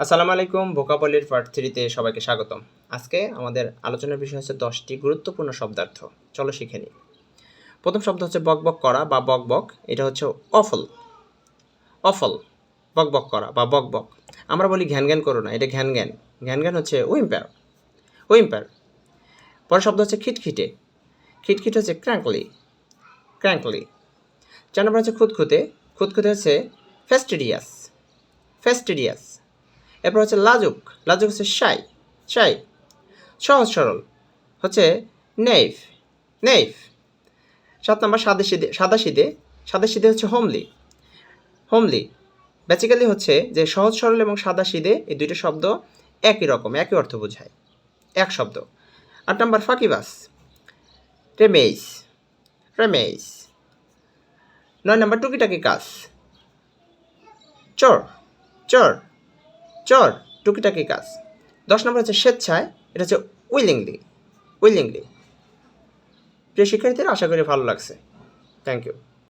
আসসালামু আলাইকুম, ভোকাবলির পার্ট থ্রিতে সবাইকে স্বাগতম। আজকে আমাদের আলোচনার বিষয় হচ্ছে দশটি গুরুত্বপূর্ণ শব্দার্থ। চলো শিখে নিই। প্রথম শব্দ হচ্ছে বকবক করা বা বকবক এটা হচ্ছে অফল। অফল বকবক করা বা বকবক আমরা বলি ঘ্যান ঘ্যান করো না, এটা ঘ্যান ঘ্যান। ঘ্যান ঘ্যান হচ্ছে উইম্পার। উইম্পার। পরের শব্দ হচ্ছে খিটখিটে। খিটখিটে হচ্ছে ক্র্যাঙ্কলি। ক্র্যাঙ্কলি। চার নম্বর হচ্ছে খুঁতখুঁতে। খুঁতখুঁতে হচ্ছে ফেস্টিডিয়াস। ফেস্টিডিয়াস। এরপর হচ্ছে লাজুক। লাজুক হচ্ছে শাই। শাই। সহজ, সরল। হচ্ছে নেইফ। নেইফ। সাত নম্বর সাদে সিদে সাদা সিদে। সাদা সিদে হচ্ছে হোমলি। হোমলি। বেসিক্যালি হচ্ছে যে সহজ, সরল এবং সাদা সিদে এই দুইটা শব্দ একই রকম, একই অর্থ বোঝায়। এক শব্দ। আট নম্বর ফাঁকিবাস। রেমেইস। রেমেইস। নয় নম্বর টুকিটাকি কাজ। চোর। চোর। চর, টুকিটাকি কাজ। দশ নম্বর হচ্ছে স্বেচ্ছায়, এটা হচ্ছে উইলিংলি উইলিংলি প্রিয় শিক্ষার্থীরা, আশা করি ভালো লাগছে। Thank you